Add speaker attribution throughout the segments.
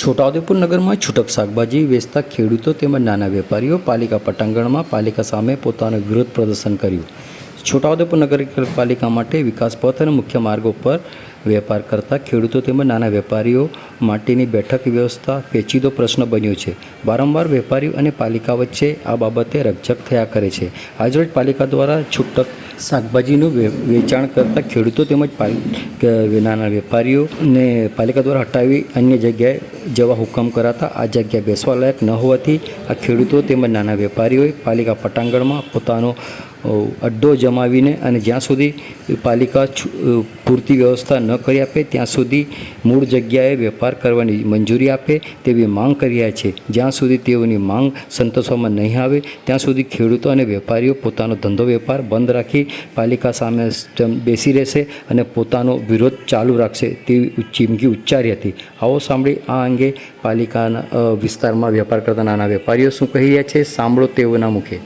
Speaker 1: છોટાઉદેપુર નગરમાં છૂટક શાકભાજી વેચતા ખેડૂતો તેમજ નાના વેપારીઓ પાલિકા પટાંગણમાં પાલિકા સામે પોતાનો વિરોધ પ્રદર્શન કર્યું. છોટાઉદેપુર નગરપાલિકા માટે વિકાસ પથ અને મુખ્ય માર્ગો પર વેપાર કરતા ખેડૂતો તેમજ નાના વેપારીઓ માટેની બેઠક વ્યવસ્થા પેચીદો પ્રશ્ન બન્યો છે. વારંવાર વેપારીઓ અને પાલિકા વચ્ચે આ બાબતે રકઝક થયા કરે છે. આજરોજ પાલિકા દ્વારા છૂટક શાકભાજીનું વેચાણ કરતા ખેડૂતો તેમજ નાના વેપારીઓને પાલિકા દ્વારા હટાવી અન્ય જગ્યાએ જવા હુકમ કરાતા આ જગ્યા બેસવા લાયક ન હોવાથી આ ખેડૂતો તેમજ નાના વેપારીઓએ પાલિકા પટાંગણમાં પોતાનો અડ્ડો જમાવીને અને જ્યાં સુધી પાલિકા પૂરતી વ્યવસ્થા ન કરી આપે, ત્યાં સુધી મૂળ જગ્યાએ વેપાર કરવાની મંજૂરી આપે તેવી માંગ કરી રહ્યા છે. જ્યાં સુધી તેઓની માંગ સંતોષવામાં નહીં આવે, ત્યાં સુધી ખેડૂતો અને વેપારીઓ પોતાનો ધંધો વેપાર બંધ રાખી પાલિકા સામે બેસી રહેશે અને પોતાનો વિરોધ ચાલુ રાખશે તેવી ચીમકી ઉચ્ચારી હતી. આવો સાંભળી આ અંગે પાલિકાના વિસ્તારમાં વેપાર કરતા નાના વેપારીઓ શું કહી રહ્યા છે, સાંભળો તેઓના મુખે.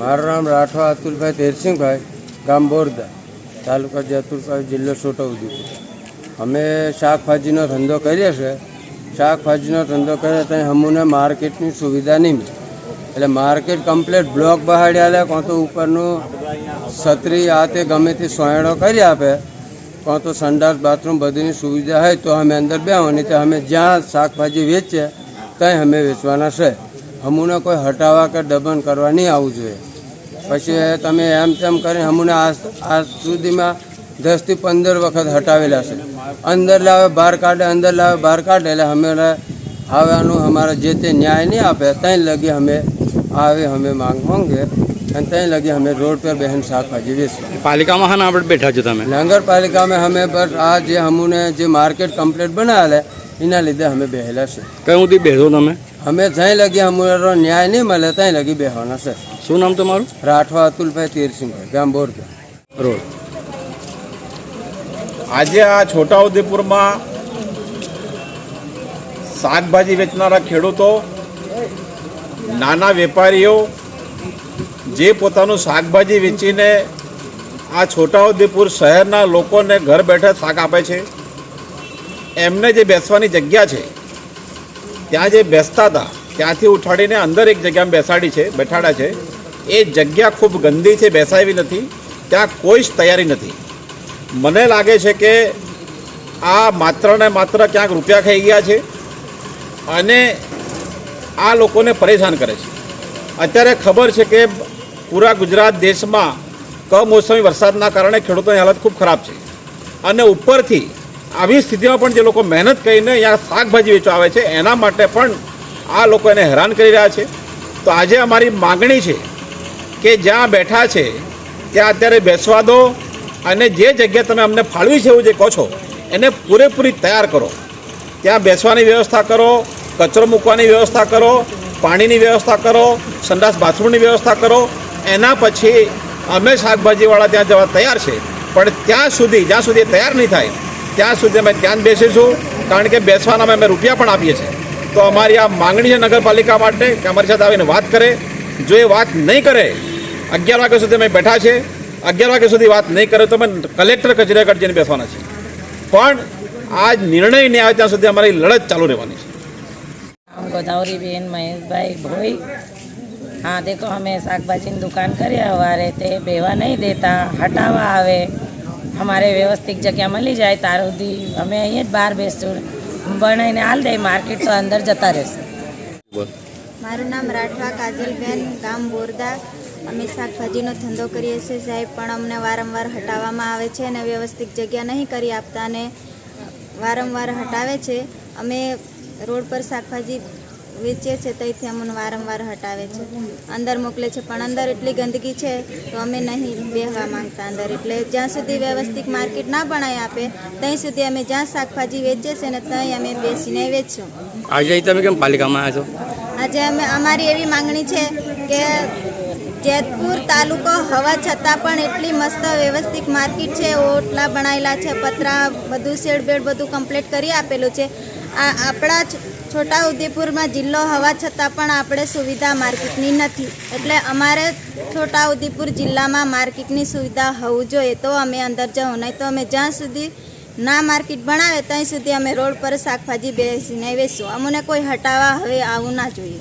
Speaker 2: મારું નામ રાઠવા અતુલભાઈ તેરસિંહભાઈ, ગામ બોરદા, તાલુકા જતુરભાઈ જિલ્લો છોટાઉદેપુર. અમે શાકભાજીનો ધંધો કરીએ છીએ. શાકભાજીનો ધંધો કરીએ તો અમુને માર્કેટની સુવિધા નહીં મળે. એટલે માર્કેટ કમ્પ્લેટ બ્લોક બહાડ્યા લે કાં તો ઉપરનું છત્રી આ તે ગમે તે સોયણો કરી આપે કાં તો સંડાસ, બાથરૂમ બધીની સુવિધા હોય તો અમે અંદર બેવાની તો અમે જ્યાં શાકભાજી વેચીએ, ત્યાં અમે વેચવાના છે. અમુને કોઈ હટાવવા કે દબન કરવા નહીં આવવું જોઈએ. પછી તમે એમ તેમ કરીને અમુને આજ સુધીમાં દસથી પંદર વખત હટાવેલા છે. અંદર લાવે બહાર કાઢે અંદર લાવે બહાર કાઢે એટલે અમે આવવાનું અમારે જે તે ન્યાય નહીં આપે ત્યાં લગી અમે આવે અમે માંગ માંગે અને ત્યાં લગી અમે રોડ પર બહેન શાકભાજી વેચવા
Speaker 1: પાલિકામાં હા આપણે બેઠા છો તમે?
Speaker 2: નગરપાલિકામાં અમે બસ આ જે અમુને જે માર્કેટ કમ્પ્લેટ બનાવેલા એના લીધે અમે બેહેલા છે
Speaker 1: કયું બેઠો તમે?
Speaker 2: અમે જ્યાં લગી અમારો ન્યાય નહીં મળે ત્યાં લગી બેહવાના છે.
Speaker 1: શું નામ તમારું?
Speaker 2: રાઠવા અતુલભાઈ તીરસિંહભાઈ ગામ બોરગા
Speaker 1: રોડ.
Speaker 3: આજે આ છોટાઉદેપુરમાં શાકભાજી વેચનારા ખેડૂતો નાના વેપારીઓ જે પોતાનું શાકભાજી વેચીને આ છોટાઉદેપુર શહેરના લોકોને ઘર બેઠા શાક આપે છે એમને જે બેસવાની જગ્યા છે ત્યાં જે બેસતા હતા, ત્યાંથી ઉઠાડીને અંદર એક જગ્યામાં બેસાડી છે, બેઠાડા છે, એ જગ્યા ખૂબ ગંદી છે બેસાવી નથી, ત્યાં કોઈ જ તૈયારી નથી. મને લાગે છે કે આ માત્ર ને માત્ર ક્યાંક રૂપિયા ખાઈ ગયા છે અને આ લોકોને પરેશાન કરે છે. અત્યારે ખબર છે કે પૂરા ગુજરાત દેશમાં કમોસમી વરસાદના કારણે ખેડૂતોની હાલત ખૂબ ખરાબ છે. અને ઉપરથી આવી સ્થિતિમાં પણ જે લોકો મહેનત કરીને અહીંયા શાકભાજી વેચવા આવે છે, એના માટે પણ આ લોકો એને હેરાન કરી રહ્યા છે. તો આજે અમારી માગણી છે કે જ્યાં બેઠા છે, ત્યાં અત્યારે બેસવા દો અને જે જગ્યા તમે અમને ફાળવી છે એવું જે કહો છો, એને પૂરેપૂરી તૈયાર કરો. ત્યાં બેસવાની વ્યવસ્થા કરો, કચરો મૂકવાની વ્યવસ્થા કરો, પાણીની વ્યવસ્થા કરો, સંડાસ બાથરૂમની વ્યવસ્થા કરો. એના પછી અમે શાકભાજીવાળા ત્યાં જવા તૈયાર છે. પણ ત્યાં સુધી, જ્યાં સુધી તૈયાર નહીં થાય ત્યાં સુધી અમે ધ્યાન બેસીશું, કારણ કે બેસવાના અમે રૂપિયા પણ આપીએ છીએ. તો અમારી આ માગણી છે નગરપાલિકા માટે કે અમારી સાથે આવીને વાત કરે. જો એ વાત નહીં કરે, અગિયાર વાગ્યા સુધી અમે બેઠા છે અગિયાર વાગ્યા સુધી વાત નહીં કરે તો અમે કલેક્ટર કચેરી જઈને બેસવાના છે પણ આ નિર્ણય નહીં આવે ત્યાં સુધી અમારી લડત ચાલુ રહેવાની છે.
Speaker 4: ગોદાવરીબેન, મહેશભાઈ, ભોઈ. હા, દેખો, અમે શાકભાજીની દુકાન કર્યા વારે તે બેવા નહીં દેતા, હટાવવા આવે. અમારે વ્યવસ્થિત જગ્યા મળી જાય ત્યાર સુધી અમે અહીંયા જ બહાર બેસશું. ભણાઈને હાલ દે, માર્કેટ તો અંદર જતા રહેશે.
Speaker 5: મારું નામ રાઠવા કાજલબેન, ગામ બોરદા. અમે શાકભાજીનો ધંધો કરીએ છીએ. સાહેબ પણ અમને વારંવાર હટાવવામાં આવે છે અને વ્યવસ્થિત જગ્યા નહીં કરી આપતા અને વારંવાર હટાવે છે. અમે રોડ પર શાકભાજી વેચીએ છીએ ત્યાંથી અમને વારંવાર હટાવે છે. અંદર મોકલે છે પણ અંદર એટલી ગંદકી છે તો અમે નહીં બેહવા માંગતા અંદર. એટલે જ્યાં સુધી વ્યવસ્થિત માર્કેટ ના બનાવી આપે ત્યાં સુધી અમે જ્યાં શાકભાજી વેચીએ છીએ ને ત્યાં અમે બેસીને વેચશું
Speaker 1: આજે તમે કેમ પાલિકામાં આવ્યા છો?
Speaker 5: આજે અમે અમારી એવી માંગણી છે કે જેતપુર તાલુકો હોવા છતાં પણ એટલી મસ્ત વ્યવસ્થિત માર્કેટ છે ઓટલા બનાવેલા છે પતરા બધું શેડ બેડ બધું કમ્પ્લીટ કરી આપેલું છે. આ આપણા જ છોટા ઉદેપુરમાં જિલ્લો હોવા છતાં પણ આપણે સુવિધા માર્કેટની નથી. એટલે અમારે છોટા ઉદેપુર જિલ્લામાં માર્કેટની સુવિધા હોવું જોઈએ. તો અમે અંદર જવું. નહીં તો અમે જ્યાં સુધી ના માર્કેટ બનાવે, ત્યાં સુધી અમે રોડ પર શાકભાજી બેસીને વેચશું. અમને કોઈ હટાવવા હવે આવું ના જોઈએ.